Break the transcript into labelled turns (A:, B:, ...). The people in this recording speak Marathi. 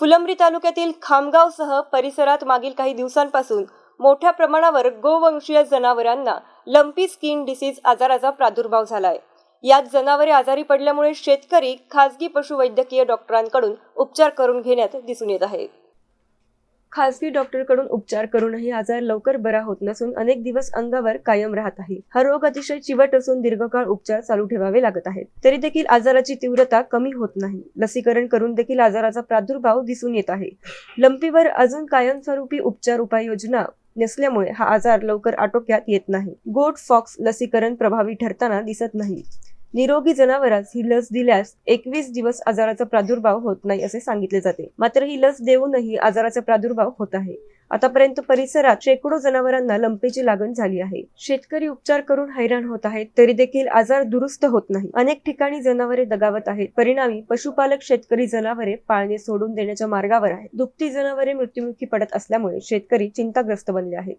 A: फुलंब्री तालुक्यातील खामगावसह परिसरात मागील काही दिवसांपासून मोठ्या प्रमाणावर गोवंशीय जनावरांना लंपी स्किन डिसीज आजाराचा प्रादुर्भाव झालाय. यात जनावरे आजारी पडल्यामुळे शेतकरी खासगी पशुवैद्यकीय डॉक्टरांकडून उपचार करून घेण्यात दिसून येत आहे. खासगी डॉक्टरकडून उपचार करूनही आजार लवकर बरा होत नसून अनेक दिवस अंगावर कायम राहत आहे. हा रोग अतिशय चिवट असून दीर्घकाळ उपचार चालू ठेवावे लागत आहेत. तरी देखील आजाराची तीव्रता कमी होत नाही. लसीकरण करून देखील आजाराचा प्रादुर्भाव दिसून येत आहे. लंपीवर अजून कायमस्वरूपी उपचार उपाययोजना नसल्यामुळे हा आजार लवकर आटोक्यात येत नाही. गोट फॉक्स लसीकरण प्रभावी ठरताना दिसत नाही. निरोगी जनावरास ही लस दिल्यास एकवीस दिवस आजाराचा प्रादुर्भाव होत नाही असे सांगितले जाते. मात्र ही लस देऊनही आजाराचा प्रादुर्भाव होत आहे. आतापर्यंत परिसरात शेकडो जनावरांना लंपेची लागण झाली आहे. शेतकरी उपचार करून हैराण होत आहेत तरी देखील आजार दुरुस्त होत नाही. अनेक ठिकाणी जनावरे दगावत आहेत. परिणामी पशुपालक शेतकरी जनावरे पाळणे सोडून देण्याच्या मार्गावर आहेत. दुभती जनावरे मृत्युमुखी पडत असल्यामुळे शेतकरी चिंताग्रस्त बनले आहेत.